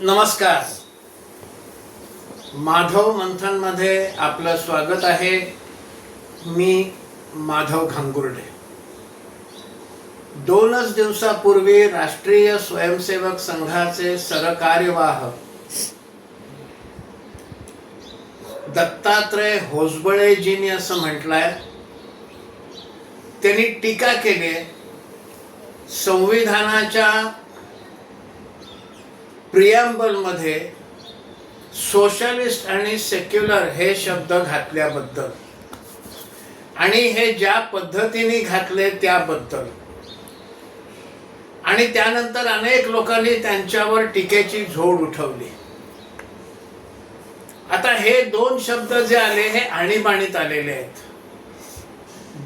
नमस्कार. माधव मंथनमध्ये आपलं स्वागत आहे. मी माधव घांगुर्डे. दोनच दिवसापूर्वी राष्ट्रीय स्वयंसेवक संघाचे सरकार्यवाह दत्तात्रय होसबळेजींनी असं म्हटलंय. त्यांनी टीका केली. संविधानाच्या प्रियांबलमध्ये सोशलिस्ट आणि सेक्युलर हे शब्द घातल्याबद्दल. आणि हे ज्या पद्धतीने घातले त्याबद्दल. आणि त्यानंतर अनेक लोकांनी त्यांच्यावर टीकेची झोड उठवली. आता हे दोन शब्द जे आले हे आणीबाणीत आलेले आहेत.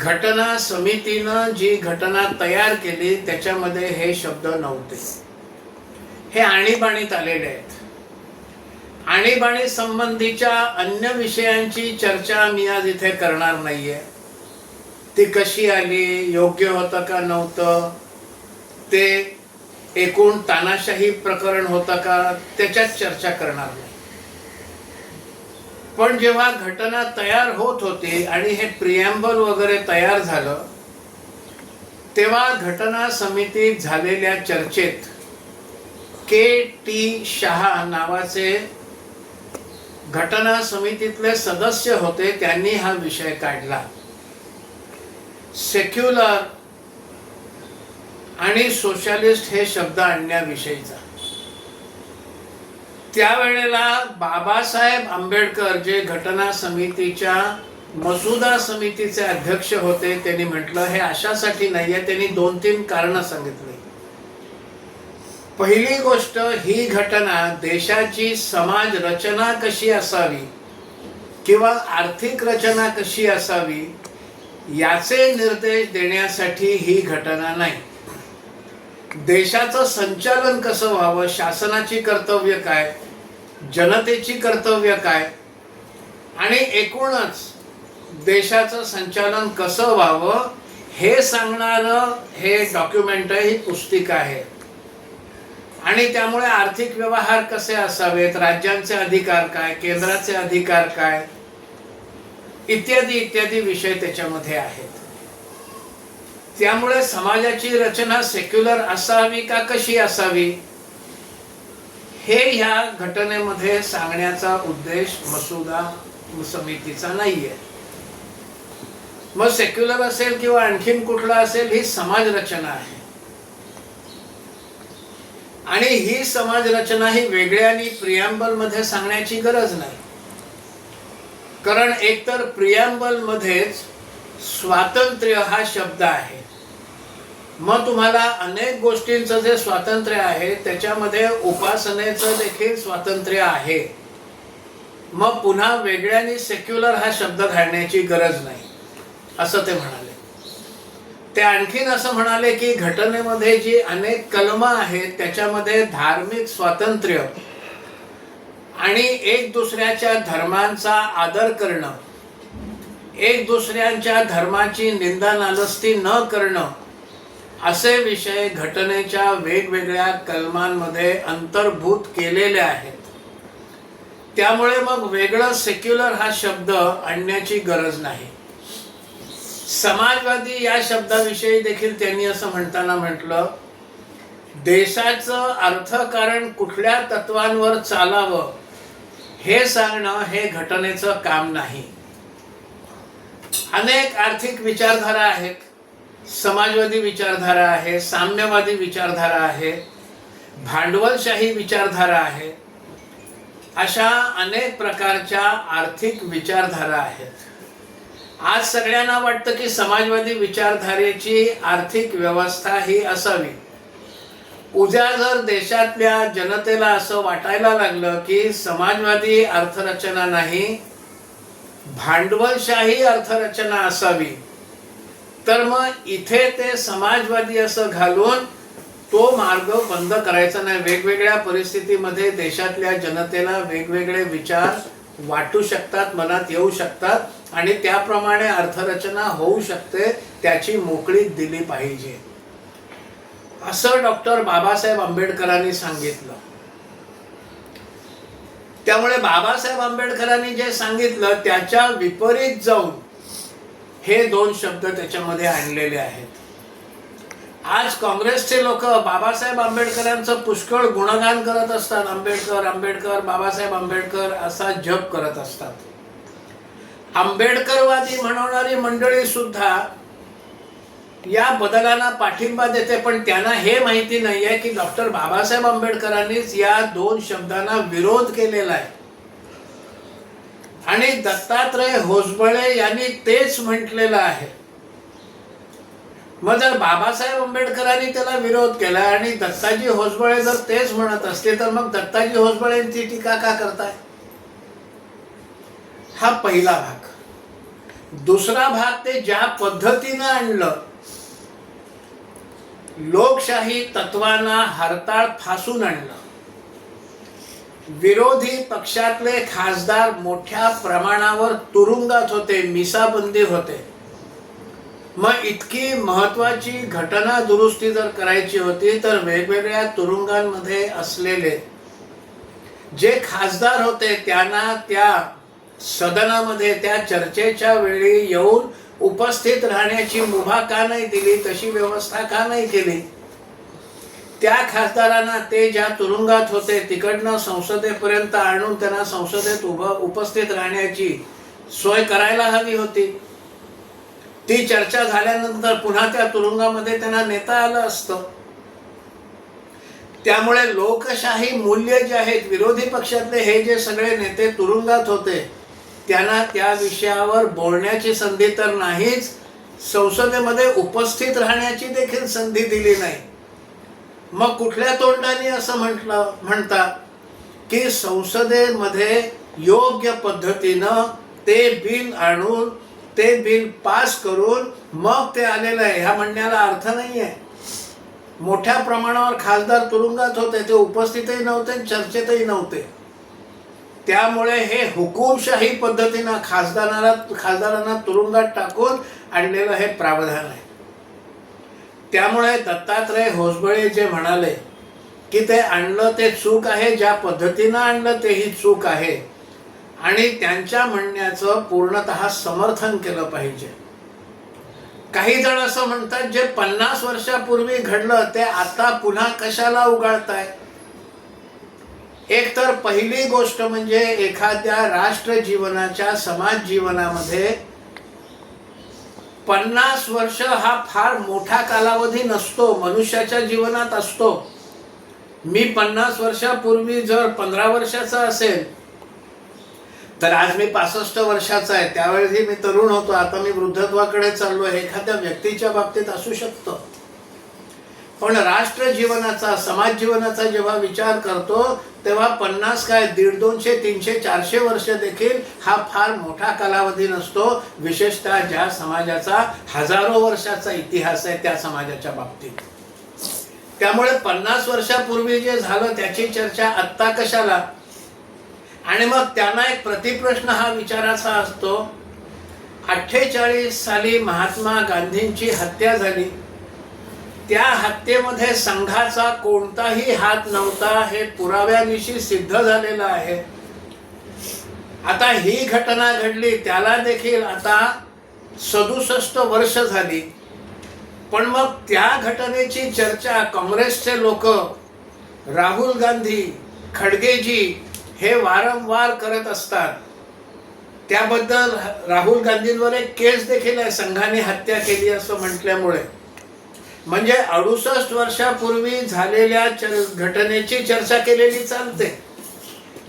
घटना समितीनं जी घटना तयार केली त्याच्यामध्ये हे शब्द नव्हते. हे आणीबाणीत आलेले आहेत. आणीबाणी संबंधीच्या अन्य विषयांची चर्चा मी आज इथे करणार नाहीये. ती कशी आली योग्य होतं का नव्हतं? ते एकूण तानाशाही प्रकरण होतं का? त्याच्यात चर्चा करणार नाही. पण जेव्हा घटना तयार होत होती आणि हे प्रियांबल वगैरे तयार झालं तेव्हा घटना समितीत झालेल्या चर्चेत के टी शहा नावाचे घटना समितीतले सदस्य होते त्यांनी हा विषय काढला. सेक्युलर आणि सोशलिस्ट हे शब्द आणण्याविषयीचा. त्यावेळेला बाबासाहेब आंबेडकर जे घटना समितीच्या मसुदा समितीचे अध्यक्ष होते त्यांनी म्हटलं हे अशासाठी नाहीये. त्यांनी दोन तीन कारण सांगितली. पहिली गोष्ट ही घटना देशाची समाज रचना कशी असावी किंवा आर्थिक रचना कशी असावी याचे निर्देश देण्यासाठी ही घटना नाही. देशाचं संचालन कसं व्हावं शासनाची कर्तव्य काय जनतेची कर्तव्य काय आणि एकूणच देशाचं संचालन कसं व्हावं हे सांगणारं हे डॉक्युमेंट ही पुस्तिका आहे. आणि त्यामुळे आर्थिक व्यवहार कसे असावेत? राज्यांचे अधिकार काय? केंद्राचे अधिकार काय? इत्यादी इत्यादी विषय त्याच्यामध्ये आहेत. त्यामुळे समाजाची रचना सेक्युलर असावी का कशी असावी? हे ह्या घटनेमध्ये सांगण्याचा उद्देश मसुदा समितीचा नाहीये. मग सेक्युलर असेल किंवा आणखीन कुठला असेल ही समाज रचना आहे. आणि ही समाज रचना ही वेगळ्या आणि प्रियांबलमध्ये सांगण्याची गरज नाही. कारण एकतर प्रियांबल मध्येच स्वातंत्र्य हा शब्द आहे. मग तुम्हाला अनेक गोष्टींचं जे स्वातंत्र्य आहे त्याच्यामध्ये उपासनेचं देखील स्वातंत्र्य आहे. मग पुन्हा वेगळ्याने सेक्युलर हा शब्द घालण्याची गरज नाही. असं ते म्हणाले. ते आणखीन असं म्हणाले की घटनेमध्ये जी अनेक कलम आहेत त्याच्यामध्ये धार्मिक स्वातंत्र्य आणि एक दुसऱ्याच्या धर्मांचा आदर करणं एक दुसऱ्यांच्या धर्माची निंदा नालस्ती न करणं असे विषय घटनेच्या वेगवेगळ्या कलमांमध्ये अंतर्भूत केलेले आहेत. त्यामुळे मग वेगळं सेक्युलर हा शब्द आणण्याची गरज नाही. समाजवादी या शब्दाविषयी देखील त्यांनी असं म्हणताना म्हटलं देशाचं अर्थकारण कुठल्या तत्वांवर चालावं हे सांगणं हे घटनेचं काम नाही. अनेक आर्थिक विचारधारा आहेत समाजवादी विचारधारा आहे साम्यवादी विचारधारा आहे भांडवलशाही विचारधारा आहे अशा अनेक प्रकारच्या आर्थिक विचारधारा आहेत. आज सगळ्यांना वाटतं की समाजवादी विचारधारेची आर्थिक व्यवस्था ही असावी. उद्या जर देशातल्या जनतेला असं वाटायला लागलं की समाजवादी अर्थरचना नाही भांडवलशाही अर्थरचना असावी तर मग इथे ते समाजवादी असं घालून तो मार्ग बंद करायचा नाही. वेगवेगळ्या परिस्थितीमध्ये देशातल्या जनतेला वेगवेगळे विचार वाटू शकतात मनात येऊ शकतात. आणि त्याप्रमाणे अर्थरचना होऊ शकते त्याची मोकळीक दिली पाहिजे. असं डॉक्टर बाबासाहेब आंबेडकरांनी सांगितलं. त्यामुळे बाबासाहेब आंबेडकरांनी जे सांगितलं त्याच्या विपरीत जाऊन हे दोन शब्द त्याच्यामध्ये आणलेले आहेत. आज काँग्रेसचे लोक बाबासाहेब आंबेडकरांचं पुष्कळ गुणगान करत असतात. आंबेडकर आंबेडकर बाबासाहेब आंबेडकर असा जप करत असतात. आंबेडकरवादी म्हणवणारी मंडळी सुद्धा या बदलांना पाठिंबा देते पण त्यांना हे माहिती नाही आहे की डॉक्टर बाबासाहेब आंबेडकरांनीच या दोन शब्दांना विरोध केलेला आहे. आणि दत्तात्रय होसबळे यांनी तेच म्हटलेलं आहे. मग जर बाबासाहेब आंबेडकरांनी त्याला विरोध केला आणि दत्ताजी होसबळे जर तेच म्हणत असते तर मग दत्ताजी होसबळेंची टीका का करताय? हा पहिला भाग. दुसरा भाग ते ज्या पद्धतीनं आणलं लोकशाही तत्वांना हरताळ फासून आणलं. विरोधी पक्षातले खासदार मोठ्या प्रमाणावर तुरुंगात होते मिसाबंदी होते. मग इतकी महत्वाची घटना दुरुस्ती जर करायची होती तर वेगवेगळ्या तुरुंगांमध्ये असलेले जे खासदार होते त्यांना त्या सदनामध्ये त्या चर्चेच्या वेळी येऊन उपस्थित राहण्याची मुभा का नाही दिली तशी व्यवस्था का नाही केली? त्या खासदारांना ते ज्या तुरुंगात होते तिकडनं संसदेपर्यंत आणून त्यांना संसदेत उभं उपस्थित राहण्याची सोय करायला हवी होती. ती चर्चा झाल्यानंतर पुन्हा त्या तुरुंगामध्ये त्यांना नेता आलं असतं. त्यामुळे लोकशाही मूल्य जे आहेत विरोधी पक्षातले हे जे सगळे नेते तुरुंगात होते त्यांना त्या विषयावर बोलण्याची संधी तर नाहीच संसदेमध्ये उपस्थित राहण्याची देखील संधी दिली नाही. मग कुठल्या तोंडाने असं म्हटलं म्हणतात की संसदेमध्ये योग्य पद्धतीनं ते बिल आणून ते बिल पास करून मग ते आलेलं आहे ह्या म्हणण्याला अर्थ नाही आहे मोठ्या प्रमाणावर खासदार तुरुंगात होते ते उपस्थितही नव्हते चर्चेतही नव्हते. त्यामुळे हे हुकुमशाही पद्धतीनं खासदारांना खासदारांना तुरुंगात टाकून आणलेलं हे प्रावधान आहे. त्यामुळे दत्तात्रय होसबळे जे म्हणाले की ते आणलं ते चूक आहे ज्या पद्धतीनं आणलं तेही चूक आहे. आणि त्यांच्या म्हणण्याचं पूर्णत समर्थन केलं पाहिजे. काही जण असं म्हणतात जे पन्नास वर्षापूर्वी घडलं ते आता पुन्हा कशाला उगाळताय? एक तर पहिली गोष्ट म्हणजे एखाद्या राष्ट्र जीवनाच्या समाज जीवनामध्ये पन्नास वर्ष हा फार मोठा कालावधी नसतो मनुष्याच्या जीवनात असतो. मी पन्नास वर्षापूर्वी जर पंधरा वर्षाचा असेल तर आज मी पासष्ट वर्षाचा आहे. त्यावेळी मी तरुण होतो. आता मी वृद्धत्वाकडे चाललो आहे एखाद्या व्यक्तीच्या बाबतीत असू शकतं. पण राष्ट्र जीवनाचा समाज जीवनाचा जेव्हा विचार करतो तेव्हा पन्नास काय दीड दोनशे तीनशे चारशे वर्ष देखील हा फार मोठा कालावधी नसतो. विशेषतः ज्या समाजाचा हजारो वर्षाचा इतिहास आहे त्या समाजाच्या बाबतीत. त्यामुळे पन्नास वर्षापूर्वी जे झालं त्याची चर्चा आत्ता कशाला? आणि मग त्यांना एक प्रतिप्रश्न हा विचाराचा असतो. अठ्ठेचाळीस साली महात्मा गांधींची हत्या झाली. त्या हत्येमध्ये संघाचा कोणताही हात नव्हता हे पुराव्यानिशी सिद्ध झालेलं आहे. आता ही घटना घडली त्याला देखील आता सदुसष्ट वर्ष झाली. पण मग त्या घटनेची चर्चा काँग्रेसचे लोक राहुल गांधी खडगेजी हे वारंवार करत असतात. त्याबद्दल राहुल गांधींवर एक केस देखील आहे संघाने हत्या केली असं म्हटल्यामुळे. म्हणजे अडुसष्ट वर्षापूर्वी झालेल्या चर घटनेची चर्चा केलेली चालते.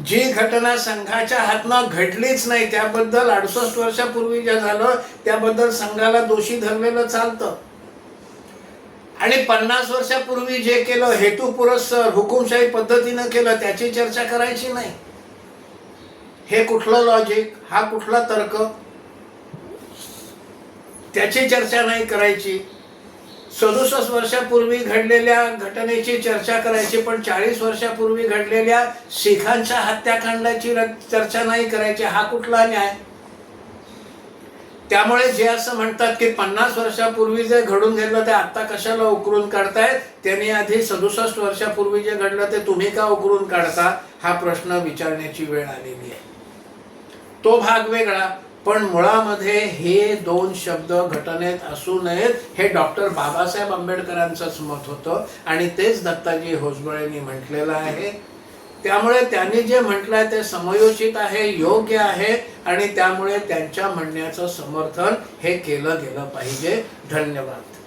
जी घटना संघाच्या हातनं घडलीच नाही त्याबद्दल अडुसष्ट वर्षापूर्वी जे झालं त्याबद्दल संघाला दोषी धरलेलं चालतं. आणि पन्नास वर्षापूर्वी जे केलं हेतुपुरस्सर हुकुमशाही पद्धतीनं केलं त्याची चर्चा करायची नाही. हे कुठलं लॉजिक हा कुठला तर्क? त्याची चर्चा नाही करायची. सदुसष्ट वर्षापूर्वी घडलेल्या घटनेची चर्चा करायची पण चाळीस वर्षापूर्वी घडलेल्या शिखांच्या हत्याकांडाची चर्चा नाही करायची हा कुठला न्याय? त्यामुळे जे असं म्हणतात की पन्नास वर्षापूर्वी जे घडून गेलं ते आता कशाला उकरून काढतायत त्यांनी आधी सदुसष्ट वर्षापूर्वी जे घडलं ते तुम्ही का उकरून काढता हा प्रश्न विचारण्याची वेळ आलेली आहे. तो भाग वेगळा. पण मुळामध्ये हे दोन शब्द घटनेत असू नयेत हे डॉक्टर बाबासाहेब आंबेडकरांचंच मत होतं आणि तेच दत्ताजी होसबळेंनी म्हटलेलं आहे. त्यामुळे त्यांनी जे म्हटलंय ते समयोचित आहे योग्य आहे आणि त्यामुळे त्यांच्या म्हणण्याचं समर्थन हे केलं गेलं पाहिजे. धन्यवाद.